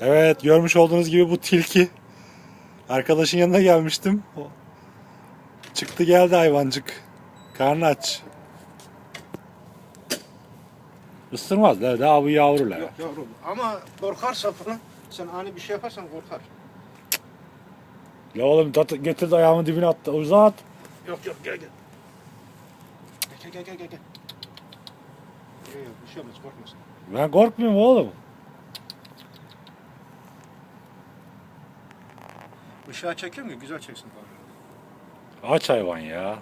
Evet görmüş olduğunuz gibi bu tilki. Arkadaşın yanına gelmiştim. Çıktı geldi hayvancık. Karnı aç. Isırmaz la daha bu yavru la. Yok yavrum ama korkarsa falan sen ani bir şey yaparsan korkar. La oğlum tat- getirdi ayağımın dibine attı. Uzat. Yok yok gel gel. Gel gel gel gel gel. Yok yok bir şey olmaz korkmasın. Ben korkmuyorum oğlum. Işığa çekiyorum ki güzel çeksin bari. Aç hayvan ya.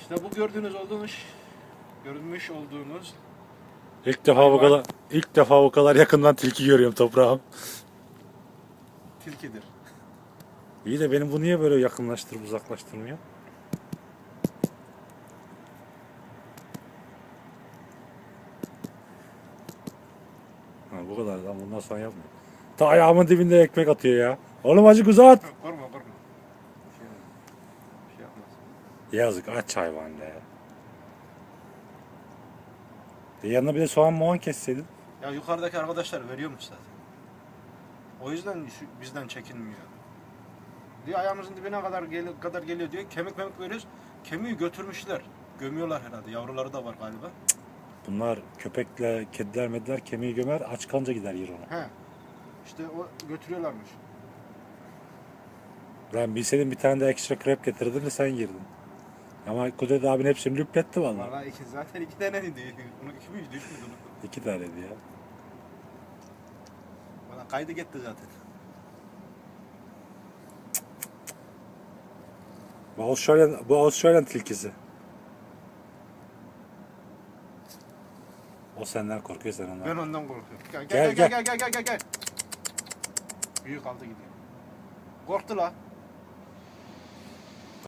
İşte bu gördüğünüz olduğunuz görünmüş olduğunuz İlk defa bu kadar ilk defa bu kadar yakından tilki görüyorum toprağım. tilkidir. İyi de benim bu niye böyle yakınlaştırıp uzaklaştırmıyor? Ha bu kadar lan bundan sonra yapmıyor. Ta ayağımın dibinde ekmek atıyor ya. Oğlum acık uzat. Yok, korkma korkma. Bir şey. Bir şey yapmaz. Yazık aç hayvan ya. E yanına bir de soğan muğan kesseydin. Ya yukarıdaki arkadaşlar veriyormuş zaten. O yüzden şu- bizden çekinmiyor. Diyor ayağımızın dibine kadar gel kadar geliyor diyor. Kemik memik veriyoruz. Kemiği götürmüşler. Gömüyorlar herhalde. Yavruları da var galiba. Bunlar köpekle kediler mediler kemiği gömer aç kalınca gider yer onu. He. İşte o götürüyorlarmış. Ben bilseydim bir tane de ekstra krep getirdin de sen girdin. Ama Kudret abin hepsini lüpletti vallahi. Vallahi iki, zaten iki tane diyor. Onu iki mi düşmüş onu. İki taneydi ya. Bana kaydı gitti zaten. Bu Avustralyan, bu Avustralyan tilkisi. O senden korkuyor sen ondan. Ben ondan korkuyorum. Gel, gel gel gel gel gel gel. gel. Büyük aldı gidiyor. Korktu la.